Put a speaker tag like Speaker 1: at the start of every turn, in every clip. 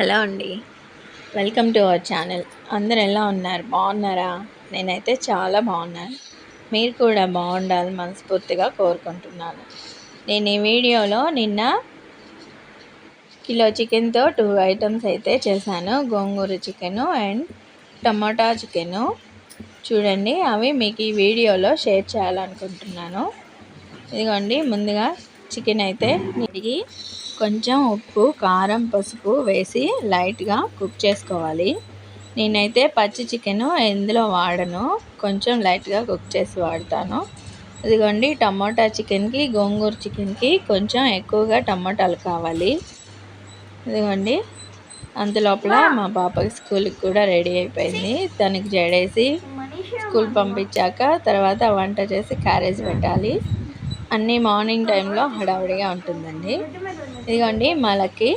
Speaker 1: Hello అండి. Welcome to our channel అందరు ఎలా ఉన్నారు? బాగున్నారా? నేనైతే చాలా బాగున్నాను. మీరు కూడా బాగుండాలని మనస్ఫూర్తిగా కోరుకుంటున్నాను. నేను ఈ వీడియోలో నిన్న కిలో చికెన్తో టూ ఐటమ్స్ అయితే చేశాను. గోంగూర చికెను అండ్ టమాటా చికెను. చూడండి అవి మీకు ఈ వీడియోలో షేర్ చేయాలనుకుంటున్నాను. ఇదిగోండి ముందుగా చికెన్ అయితే నిడిగి కొంచెం ఉప్పు కారం పసుపు వేసి లైట్గా కుక్ చేసుకోవాలి. నేనైతే పచ్చి చికెను ఎందులో వాడను కొంచెం లైట్గా కుక్ చేసి వాడతాను. ఇదిగోండి టమాటా చికెన్కి గోంగూర చికెన్కి కొంచెం ఎక్కువగా టమాటాలు కావాలి. ఇదిగోండి అంతలోపల మా పాపకి స్కూల్కి కూడా రెడీ అయిపోయింది. తనకి జడేసి స్కూల్ పంపించాక తర్వాత వంట చేసి క్యారేజ్ పెట్టాలి. అన్నీ మార్నింగ్ టైంలో హడావిడిగా ఉంటుందండి. ఇదిగోండి మాలకి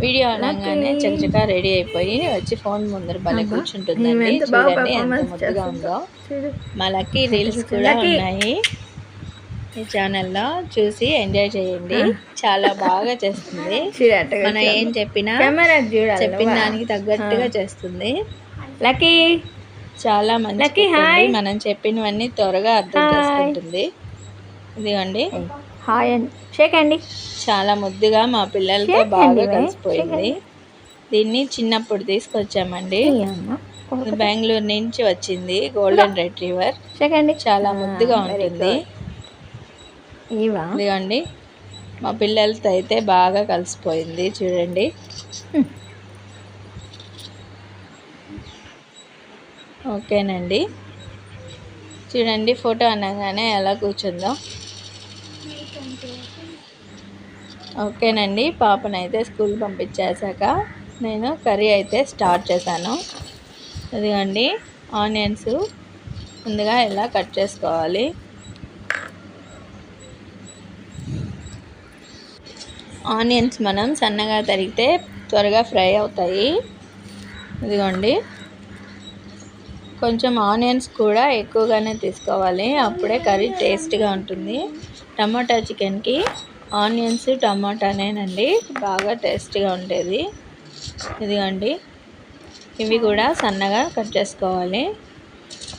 Speaker 1: వీడియో అనగానే చకచకా రెడీ అయిపోయి వచ్చి ఫోన్ ముందర భలే కూర్చుంటుందండి. చూడండి ఎంత ముద్దుగా ఉందో. మాలకి రీల్స్ కూడా ఉన్నాయి. ఈ ఛానల్లో చూసి ఎంజాయ్ చేయండి. చాలా బాగా చేస్తుంది. మనం ఏం చెప్పినా చెప్పిన దానికి తగ్గట్టుగా చేస్తుంది.
Speaker 2: లక్కీ.
Speaker 1: చాలా మంచి. మనం చెప్పినవన్నీ త్వరగా అర్థం. చేసుకుంటుంది. ఇదిగోండి.
Speaker 2: హాయ్ అండి. షేక్ అండి.
Speaker 1: చాలా ముద్దుగా మా పిల్లలతో బాగా కలిసిపోయింది. దీన్ని చిన్నప్పుడు తీసుకొచ్చామండి. బెంగళూరు నుంచి వచ్చింది. గోల్డెన్ రెట్రీవర్
Speaker 2: షేక్ అండి.
Speaker 1: చాలా ముద్దుగా ఉంటుంది. ఇదిగోండి. మా పిల్లలతో అయితే బాగా కలిసిపోయింది. చూడండి. ఓకేనండి. చూడండి ఫోటో అనగానే ఎలా కూర్చుందో. ఓకేనండి పాపనైతే స్కూల్ పంపించేశాక నేను కర్రీ అయితే స్టార్ట్ చేశాను. ఇదిగోండి ఆనియన్స్ ముందుగా ఇలా కట్ చేసుకోవాలి? ఆనియన్స్ మనం సన్నగా తరిగితే త్వరగా ఫ్రై అవుతాయి. ఇదిగోండి కొంచెం ఆనియన్స్ కూడా ఎక్కువగానే తీసుకోవాలి. అప్పుడే కర్రీ టేస్ట్గా ఉంటుంది. టమాటా చికెన్కి ఆనియన్స్ టమాటానేనండి బాగా టేస్ట్గా ఉండేది. ఇదిగోండి. ఇవి కూడా సన్నగా కట్ చేసుకోవాలి.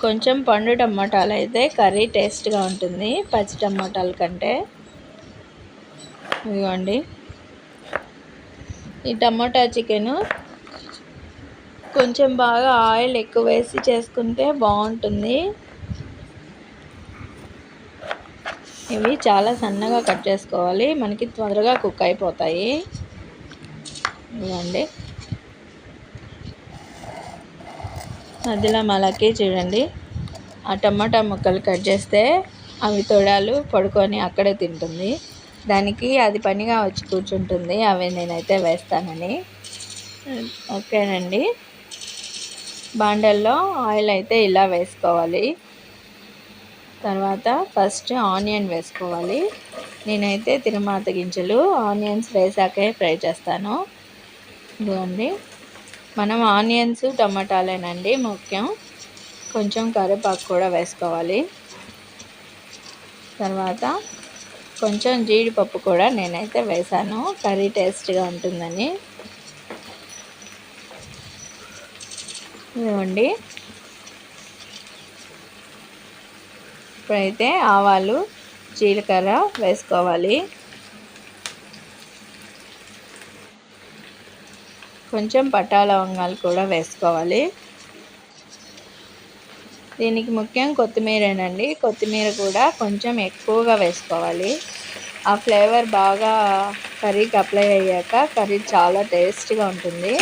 Speaker 1: కొంచెం పండు టమాటాలు అయితే కర్రీ టేస్ట్గా ఉంటుంది. పచ్చి టమాటాల కంటే. ఇదిగోండి. ఈ టమాటా చికెను కొంచెం బాగా ఆయిల్ ఎక్కువ వేసి చేసుకుంటే బాగుంటుంది. ఇవి చాలా సన్నగా కట్ చేసుకోవాలి. మనకి త్వరగా కుక్ అయిపోతాయి. ఇవ్వండి మధ్యలో మలకి చూడండి. ఆ టమాటా ముక్కలు కట్ చేస్తే అవి తొడాలు పడుకొని అక్కడే తింటుంది. దానికి అది పనిగా వచ్చి కూర్చుంటుంది. అవి నేనైతే వేస్తానని. ఓకేనండి. బాండల్లో ఆయిల్ అయితే ఇలా వేసుకోవాలి. తర్వాత ఫస్ట్ ఆనియన్ వేసుకోవాలి. నేనైతే తిరుమాత గింజలు ఆనియన్స్ వేసాకే ఫ్రై చేస్తాను. ఇదిగోండి. మనం ఆనియన్స్ టమాటాలేనండి ముఖ్యం. కొంచెం కరివేపాకు కూడా వేసుకోవాలి. తర్వాత కొంచెం జీడిపప్పు కూడా నేనైతే వేసాను. కర్రీ టేస్ట్గా ఉంటుందని. ఇదిగోండి. ఇప్పుడైతే ఆవాలు జీలకర్ర వేసుకోవాలి. కొంచెం పట్టా లవంగాలు కూడా వేసుకోవాలి. దీనికి ముఖ్యం కొత్తిమీరేనండి. కొత్తిమీర కూడా కొంచెం ఎక్కువగా వేసుకోవాలి. ఆ ఫ్లేవర్ బాగా కర్రీకి అప్లై అయ్యాక కర్రీ చాలా టేస్ట్గా ఉంటుంది.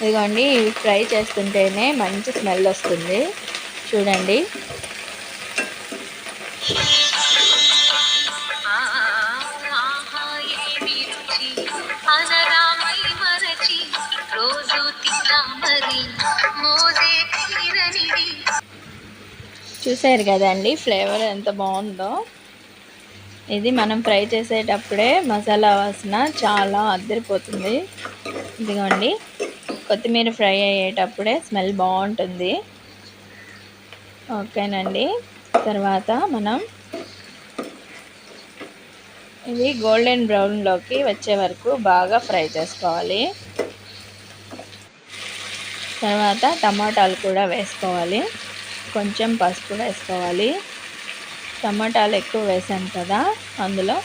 Speaker 1: ఇదిగోండి ఇవి ఫ్రై చేస్తుంటేనే మంచి స్మెల్ వస్తుంది. చూడండి. చూసారు కదండి ఫ్లేవర్ ఎంత బాగుందో. ఇది మనం ఫ్రై చేసేటప్పుడే మసాలా వాసన చాలా అద్దరిపోతుంది. ఇదిగోండి కొత్తిమీర ఫ్రై అయ్యేటప్పుడే స్మెల్ బాగుంటుంది. ఓకేనండి. తర్వాత మనం ఇవి గోల్డెన్ బ్రౌన్లోకి వచ్చే వరకు బాగా ఫ్రై చేసుకోవాలి. తర్వాత టమాటాలు కూడా వేసుకోవాలి. కొంచెం పసుపు వేసుకోవాలి. టమాటాలు ఎక్కువ వేసాం కదా అందులో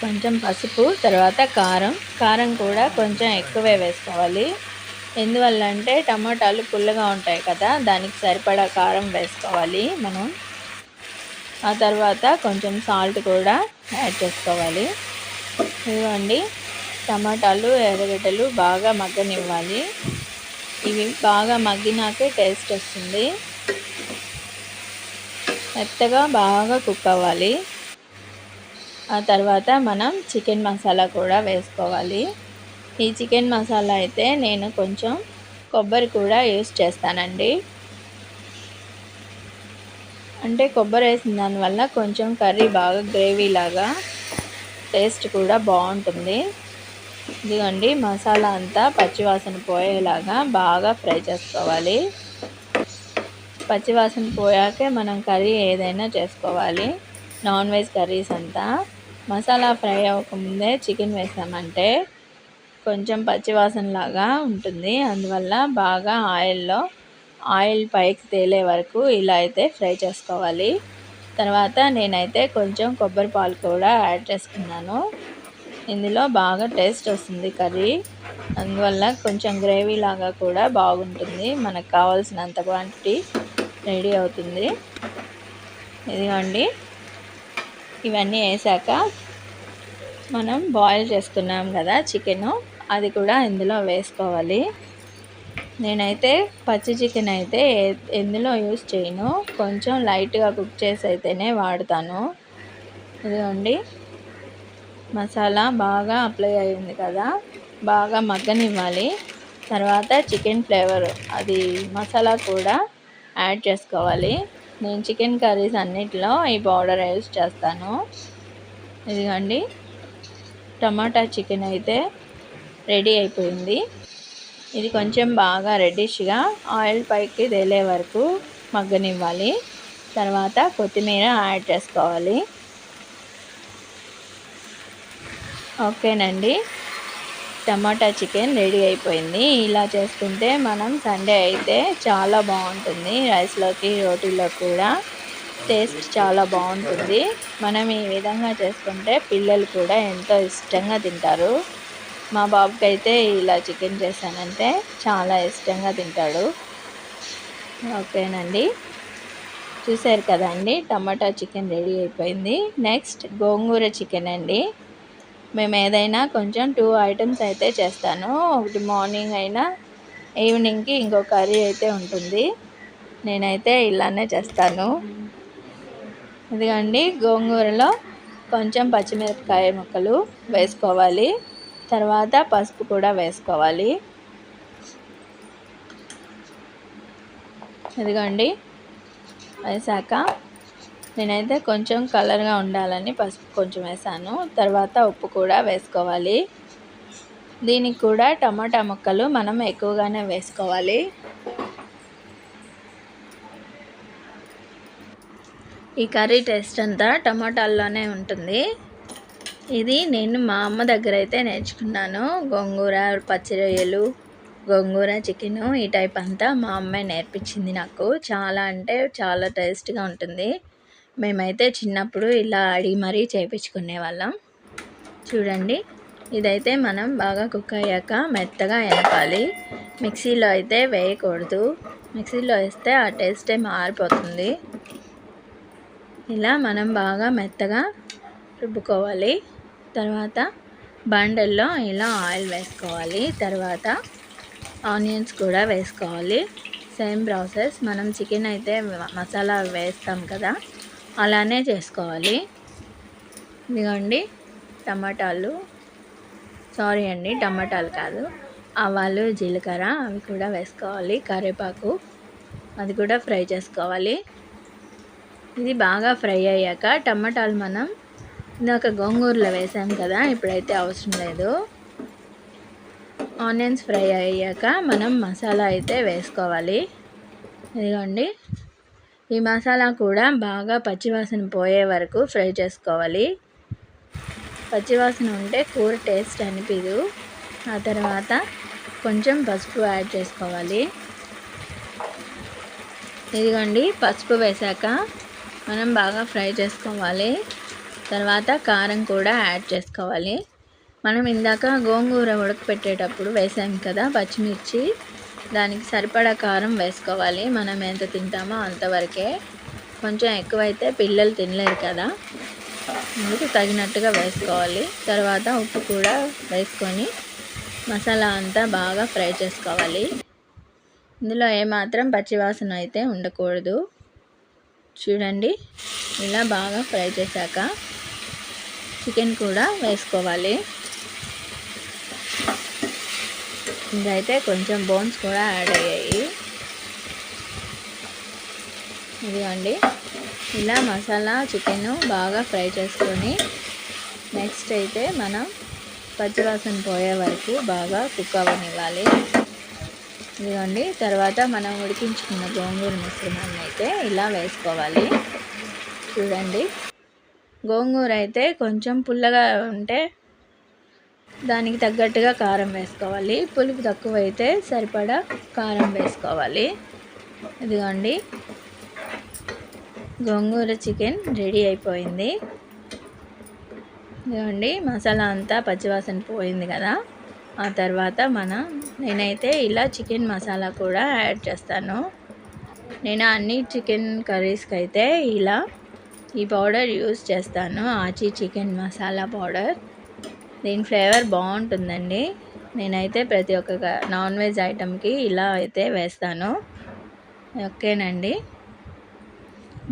Speaker 1: కొంచెం పసుపు తర్వాత కారం. కారం కూడా కొంచెం ఎక్కువే వేసుకోవాలి. ఎందువల్ల అంటే టమాటాలు పుల్లగా ఉంటాయి కదా దానికి సరిపడా కారం వేసుకోవాలి మనం. ఆ తర్వాత కొంచెం సాల్ట్ కూడా యాడ్ చేసుకోవాలి. ఇవ్వండి టమాటాలు ఎర్రగడ్డలు బాగా మగ్గనివ్వాలి. ఇవి బాగా మగ్గినాకే టేస్ట్ వస్తుంది. మెత్తగా బాగా కుక్ అవ్వాలి. ఆ తర్వాత మనం చికెన్ మసాలా కూడా వేసుకోవాలి. ఈ చికెన్ మసాలా అయితే నేను కొంచెం కొబ్బరి కూడా యూస్ చేస్తానండి. అంటే కొబ్బరి వేసిన దానివల్ల కొంచెం కర్రీ బాగా గ్రేవీ లాగా టేస్ట్ కూడా బాగుంటుంది. ఇదిగోండి మసాలా అంతా పచ్చివాసన పోయేలాగా బాగా ఫ్రై చేసుకోవాలి. పచ్చివాసన పోయాకే మనం కర్రీ ఏదైనా చేసుకోవాలి. నాన్ వెజ్ కర్రీస్ అంతా. మసాలా ఫ్రై అవ్వకముందే చికెన్ వేసామంటే కొంచెం పచ్చివాసన లాగా ఉంటుంది. అందువల్ల బాగా ఆయిల్లో ఆయిల్ పైకి తేలే వరకు ఇలా అయితే ఫ్రై చేసుకోవాలి. తర్వాత నేనైతే కొంచెం కొబ్బరి పాలు కూడా యాడ్ చేసుకున్నాను. ఇందులో బాగా టేస్ట్ వస్తుంది కర్రీ. అందువల్ల కొంచెం గ్రేవీ లాగా కూడా బాగుంటుంది. మనకు కావాల్సినంత క్వాంటిటీ రెడీ అవుతుంది. ఇదిగోండి. ఇవన్నీ వేసాక మనం బాయిల్ చేసుకున్నాం కదా చికెను. అది కూడా ఇందులో వేసుకోవాలి. నేనైతే పచ్చి చికెన్ అయితే ఎందులో యూస్ చేయను. కొంచెం లైట్గా కుక్ చేసి అయితేనే వాడతాను. ఇదిగోండి. మసాలా బాగా అప్లై అయింది కదా. బాగా మగ్గనివ్వాలి. తర్వాత చికెన్ ఫ్లేవర్ అది మసాలా కూడా యాడ్ చేసుకోవాలి. నేను చికెన్ కర్రీస్ అన్నిటిలో ఈ పౌడర్ యూస్ చేస్తాను. ఇదిగోండి. టమాటా చికెన్ అయితే రెడీ అయిపోయింది. ఇది కొంచెం బాగా రెడ్డిష్గా ఆయిల్ పైకి తేలే వరకు మగ్గనివ్వాలి. తర్వాత కొత్తిమీర యాడ్ చేసుకోవాలి. ఓకేనండి. టమాటా చికెన్ రెడీ అయిపోయింది. ఇలా చేసుకుంటే మనం సండే అయితే చాలా బాగుంటుంది రైస్లోకి రోటీలో కూడా. టేస్ట్ చాలా బాగుంటుంది. మనం ఈ విధంగా చేసుకుంటే పిల్లలు కూడా ఎంతో ఇష్టంగా తింటారు. మా బాబుకి అయితే ఇలా చికెన్ చేశానంటే చాలా ఇష్టంగా తింటాడు. ఓకేనండి. చూసారు కదండి టమాటా చికెన్ రెడీ అయిపోయింది. నెక్స్ట్ గోంగూర చికెన్ అండి. మేము ఏదైనా కొంచెం టూ ఐటమ్స్ అయితే చేస్తాను. ఒకటి మార్నింగ్ అయినా ఈవినింగ్కి ఇంకో కర్రీ అయితే ఉంటుంది. నేనైతే ఇలానే చేస్తాను. ఇదిగండి గోంగూరలో కొంచెం పచ్చిమిరపకాయ ముక్కలు వేసుకోవాలి. తర్వాత పసుపు కూడా వేసుకోవాలి. ఇదిగోండి వేసాక నేనైతే కొంచెం కలర్గా ఉండాలని పసుపు కొంచెం వేసాను. తర్వాత ఉప్పు కూడా వేసుకోవాలి. దీనికి కూడా టమాటా ముక్కలు మనం ఎక్కువగానే వేసుకోవాలి. ఈ కర్రీ టేస్ట్ అంతా టమాటాల్లోనే ఉంటుంది. ఇది నేను మా అమ్మ దగ్గర అయితే నేర్చుకున్నాను. గోంగూర పచ్చి రొయ్యలు గోంగూర చికెను ఈ టైప్ అంతా మా అమ్మాయి నేర్పించింది నాకు. చాలా అంటే చాలా టేస్ట్గా ఉంటుంది. మేమైతే చిన్నప్పుడు ఇలా అడిగి మరీ చేయించుకునే వాళ్ళం. చూడండి ఇదైతే మనం బాగా కుక్ అయ్యాక మెత్తగా ఎనపాలి. మిక్సీలో అయితే వేయకూడదు. మిక్సీలో వేస్తే ఆ టేస్టే మారిపోతుంది. ఇలా మనం బాగా మెత్తగా రుబ్బుకోవాలి. తర్వాత బండల్లో ఇలా ఆయిల్ వేసుకోవాలి. తర్వాత ఆనియన్స్ కూడా వేసుకోవాలి. Same process. మనం చికెన్ అయితే మసాలా వేస్తాం కదా అలానే చేసుకోవాలి. ఇదిగోండి టమాటాలు. సారీ అండి టమాటాలు కాదు. ఆవాలు జీలకర్ర అవి కూడా వేసుకోవాలి. కరివేపాకు అది కూడా ఫ్రై చేసుకోవాలి. ఇది బాగా ఫ్రై అయ్యాక టమాటాలు మనం ఇందాక గోంగూరలో వేసాం కదా ఇప్పుడైతే అవసరం లేదు. ఆనియన్స్ ఫ్రై అయ్యాక మనం మసాలా అయితే వేసుకోవాలి. ఇదిగోండి. ఈ మసాలా కూడా బాగా పచ్చివాసన పోయే వరకు ఫ్రై చేసుకోవాలి. పచ్చివాసన ఉంటే కూర టేస్ట్ అనిపించదు ఆ తర్వాత కొంచెం పసుపు యాడ్ చేసుకోవాలి. ఇదిగోండి పసుపు వేసాక మనం బాగా ఫ్రై చేసుకోవాలి. తర్వాత కారం కూడా యాడ్ చేసుకోవాలి. మనం ఇందాక గోంగూర ఉడకపెట్టేటప్పుడు వేసాం కదా పచ్చిమిర్చి. దానికి సరిపడా కారం వేసుకోవాలి. మనం ఎంత తింటామో అంతవరకే. కొంచెం ఎక్కువైతే పిల్లలు తినలేరు కదా. అందుకు తగినట్టుగా వేసుకోవాలి. తర్వాత ఉప్పు కూడా వేసుకొని మసాలా అంతా బాగా ఫ్రై చేసుకోవాలి. ఇందులో ఏమాత్రం పచ్చివాసన అయితే ఉండకూడదు. చూడండి. ఇలా బాగా ఫ్రై చేశాక చికెన్ కూడా వేసుకోవాలి. ఇదైతే కొంచెం బోన్స్ కూడా యాడ్ అయ్యాయి. ఇదిగోండి. ఇలా మసాలా చికెన్ బాగా ఫ్రై చేసుకొని నెక్స్ట్ అయితే మనం పచ్చివాసన పోయే వరకు బాగా కుక్ అవ్వనివ్వాలి. ఇదిగోండి తర్వాత మనం ఉడికించుకున్న గోంగూర మిశ్రమాన్ని అయితే ఇలా వేసుకోవాలి. చూడండి గోంగూర అయితే కొంచెం పుల్లగా ఉంటే దానికి తగ్గట్టుగా కారం వేసుకోవాలి. పులుపు తక్కువ అయితే సరిపడా కారం వేసుకోవాలి. ఇదిగోండి గోంగూర చికెన్ రెడీ అయిపోయింది. ఇదిగోండి మసాలా అంతా పచ్చివాసన పోయింది కదా. ఆ తర్వాత మన నేనైతే ఇలా చికెన్ మసాలా కూడా యాడ్ చేస్తాను. నేను అన్ని చికెన్ కర్రీస్కి అయితే ఇలా ఈ పౌడర్ యూస్ చేస్తాను ఆచి చికెన్ మసాలా పౌడర్. దీని ఫ్లేవర్ బాగుంటుందండి. నేనైతే ప్రతి ఒక్క నాన్ వెజ్ ఐటెంకి ఇలా అయితే వేస్తాను. ఓకేనండి.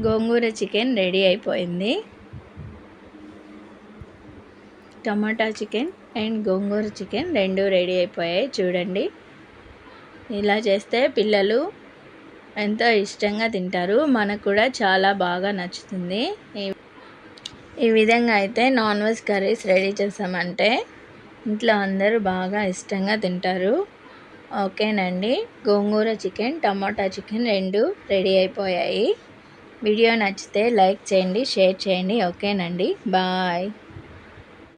Speaker 1: గోంగూర చికెన్ రెడీ అయిపోయింది. టమాటా చికెన్ అండ్ గోంగూర చికెన్ రెండు రెడీ అయిపోయాయి చూడండి. ఇలా చేస్తే పిల్లలు ఎంతో ఇష్టంగా తింటారు. మనకు కూడా చాలా బాగా నచ్చుతుంది. ఈ విధంగా అయితే నాన్ వెజ్ కర్రీస్ రెడీ చేసామంటే ఇంట్లో అందరూ బాగా ఇష్టంగా తింటారు. ఓకేనండి. గోంగూర చికెన్ టమాటా చికెన్ రెండు రెడీ అయిపోయాయి. వీడియో నచ్చితే లైక్ చేయండి షేర్ చేయండి. ఓకేనండి. బాయ్.